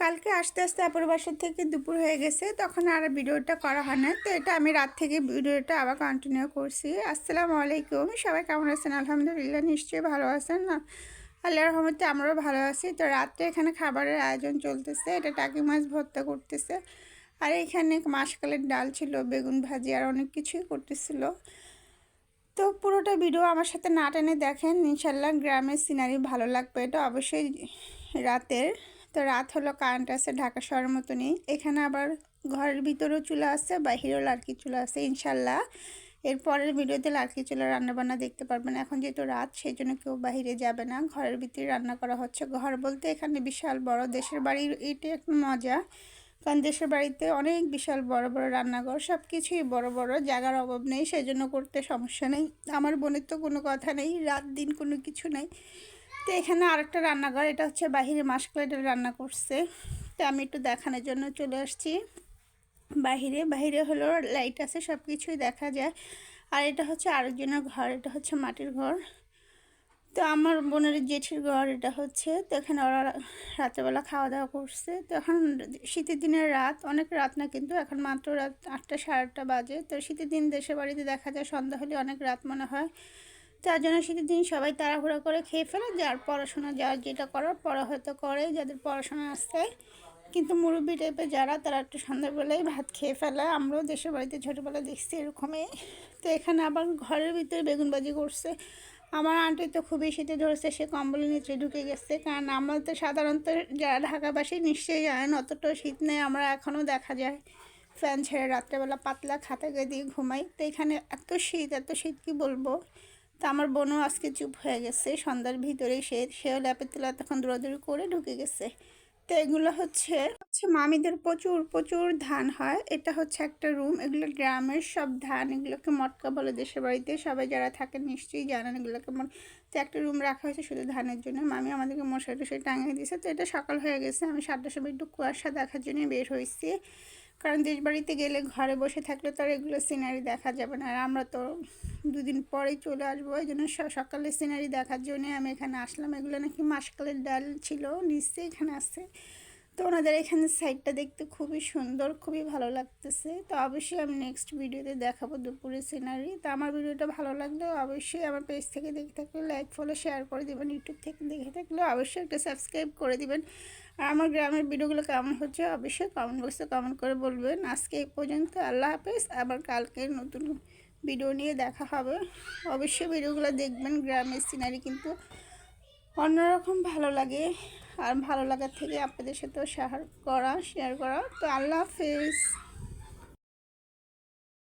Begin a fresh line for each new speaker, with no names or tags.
কালকে আস্তে আস্তে আপুর বাসার থেকে দুপুর হয়ে গেছে, তখন আর ভিডিওটা করা হয় না তো এটা আমি রাত থেকে ভিডিওটা আবার কন্টিনিউ করছি। আসসালামু আলাইকুম, সবাই কেমন আছেন? আলহামদুলিল্লাহ, নিশ্চয়ই ভালো আছেন না? আল্লাহর রহমতে আমরাও ভালো আছি। তো রাত্রে এখানে খাবারের আয়োজন চলতেছে, এটা টাকি মাছ ভর্তা করতেছে। আর এখানে মাসকালের ডাল ছিল, বেগুন ভাজি আর অনেক কিছুই করতেছিল। তো পুরোটা ভিডিও আমার সাথে না টেনে দেখেন ইনশাল্লাহ গ্রামের সিনারি ভালো লাগবে। এটা অবশ্যই রাতের তো রাত হলো কারেন্ট আছে, ঢাকা শহরের মতো নেই এখানে আবার ঘরের ভিতরেও চুলা আছে, বাহিরেও লাড়কি চুলা আছে, ইনশাল্লাহ। এর পরের ভিডিওতে লাড়কি চুলা রান্নাবান্না দেখতে পারবেন। এখন যেহেতু রাত, সেই জন্য কেউ বাহিরে যাবে না। ঘরের ভিতরে রান্না করা হচ্ছে। ঘর বলতে এখানে বিশাল বড়, দেশের বাড়ির এটা একটু মজা। কারণ দেশের বাড়িতে অনেক বিশাল বড় বড় রান্নাঘর সব কিছুই বড় বড়। জায়গার অভাব নেই, সেই জন্য করতে সমস্যা নেই। আমার বোনের তো কোনো কথা নেই, রাত দিন কোনো কিছু নেই। তো এখানে আরেকটা রান্নাঘর, এটা হচ্ছে বাহিরে মাসকালেটা রান্না করছে। তো আমি একটু দেখানোর জন্য চলে আসছি। বাহিরে বাহিরে হলো লাইট আছে সব কিছুই দেখা যায়। আর এটা হচ্ছে আরেকজনের ঘর, এটা হচ্ছে মাটির ঘর। তো আমার বোনের জেঠির ঘর, এটা হচ্ছে। তো এখানে ওরা রাতেরবেলা খাওয়া দাওয়া করছে। তো এখন শীতের দিনের রাত, অনেক রাত না কিন্তু, এখন মাত্র রাত আটটা, সাড়ে আটটা বাজে। তো শীতের দিন দেশের বাড়িতে দেখা যায়, সন্ধ্যা হলে অনেক রাত মনে হয়। তার জন্য শীতের দিন সবাই তাড়াহুড়া করে খেয়ে ফেলে, যার পড়াশোনা, যার যেটা করার পড়া হয়তো করে, যাদের পড়াশোনা আসছে কিন্তু মুরব্বী টাইপের যারা, তারা একটু সন্ধ্যাবেলায় ভাত খেয়ে ফেলে। আমরাও দেশের বাড়িতে ছোটোবেলা দেখছি এরকমই। তো এখানে আবার ঘরের ভিতরে বেগুনবাজি করছে। আমার আন্টি তো খুবই শীতে ধরেছে, সে কম্বলের নিচে ঢুকে গেছে। কারণ আমরা তো সাধারণত যারা ঢাকাবাসী নিশ্চয়ই জানেন অতটা শীত নেই, আমরা এখনও দেখা যায়। ফ্যান ছেড়ে রাত্রেবেলা পাতলা খাতা গিয়ে দিয়ে ঘুমাই। তো এখানে এত শীত এত শীত কী বলব? তো আমার বোনও আজকে চুপ হয়ে গেছে, সন্ধ্যার ভিতরেই সে সেও ল্যাপের তোলা তখন দৌড়াদৌড়ি করে ঢুকে গেছে। তো এগুলো হচ্ছে হচ্ছে মামিদের প্রচুর প্রচুর ধান হয়। এটা হচ্ছে একটা রুম, এগুলো গ্রামের সব ধান, এগুলোকে মটকা বলে দেশের বাড়িতে। সবাই যারা থাকেন নিশ্চয়ই জানেন এগুলোকে তো একটা রুম রাখা হয়েছে শুধু ধানের জন্য। মামি আমাদেরকে মশাই টশাই টাঙিয়ে দিয়েছে। তো এটা সকাল হয়ে গেছে। আমি সাতটার সময় একটু কুয়াশা দেখার জন্য বের হয়েছি। কারণ দেশ বাড়িতে গেলে ঘরে বসে থাকলে তো আর এগুলো সিনারি দেখা যাবে না। আর আমরা তো দুদিন পরেই চলে আসব ওই জন্য সকালে সিনারি দেখার জন্যে আমি এখানে আসলাম। এগুলো নাকি মাসকালের ডাল ছিল, নিশ্চয়ই এখানে আছে। তো ওনাদের এখানে সাইডটা দেখতে খুবই সুন্দর, খুবই ভালো লাগতেছে। তো অবশ্যই আমি নেক্সট ভিডিওতে দেখাবো দুপুরের সিনারি তো আমার ভিডিওটা ভালো লাগলে অবশ্যই আমার পেজ থেকে দেখে থাকলে লাইক ফলো শেয়ার করে দেবেন। ইউটিউব থেকে দেখে থাকলে অবশ্যই একটা সাবস্ক্রাইব করে দেবেন। আর আমার গ্রামের ভিডিওগুলো কেমন হচ্ছে অবশ্যই কমেন্ট বক্সে কমেন্ট করে বলবেন। আজকে এই পর্যন্ত আল্লাহ হাফেজ। আবার কালকে নতুন ভিডিও নিয়ে দেখা হবে। অবশ্যই ভিডিওগুলো দেখবেন। গ্রামের সিনারি কিন্তু অন্যরকম ভালো লাগে। আর ভালো লাগার থেকে আপনাদের সাথেও শেয়ার করা শেয়ার করা। তো আল্লাহ হাফেজ।